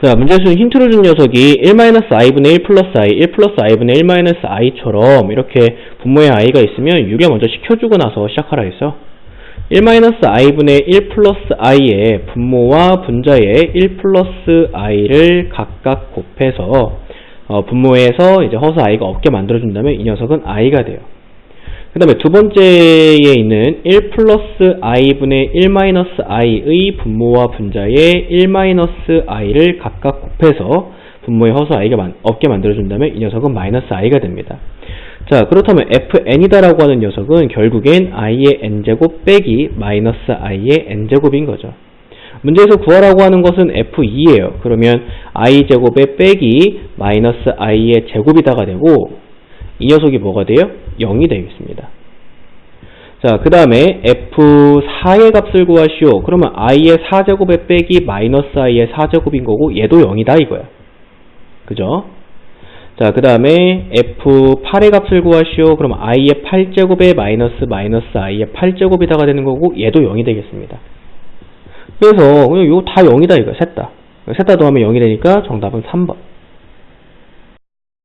자, 문제수는 힌트로 준 녀석이 1-i분의 1 플러스 i, 1 플러스 i분의 1-i처럼 이렇게 분모의 i가 있으면 유리 먼저 시켜주고 나서 시작하라 했어. 1-i분의 1 플러스 i의 분모와 분자의 1 플러스 i를 각각 곱해서 어, 분모에서 이제 허수 i가 없게 만들어준다면 이 녀석은 i가 돼요. 그 다음에 두 번째에 있는 1 플러스 i분의 1 마이너스 i의 분모와 분자의 1 마이너스 i를 각각 곱해서 분모의 허수 i가 만, 없게 만들어준다면 이 녀석은 마이너스 i가 됩니다. 자 그렇다면 fn이다라고 하는 녀석은 결국엔 i의 n제곱 빼기 마이너스 i의 n제곱인 거죠. 문제에서 구하라고 하는 것은 f2예요. 그러면 i제곱에 빼기 마이너스 i의 제곱이다가 되고 이 녀석이 뭐가 돼요? 0이 되겠습니다. 자, 그 다음에 f4의 값을 구하시오. 그러면 i의 4제곱에 빼기 마이너스 i의 4제곱인 거고 얘도 0이다 이거야. 그죠? 자, 그 다음에 f8의 값을 구하시오. 그럼 i의 8제곱에 마이너스 마이너스 i의 8제곱이다가 되는 거고 얘도 0이 되겠습니다. 그래서 그냥 요거 다 0이다 이거 셋 다. 셋 다 더하면 0이 되니까 정답은 3번.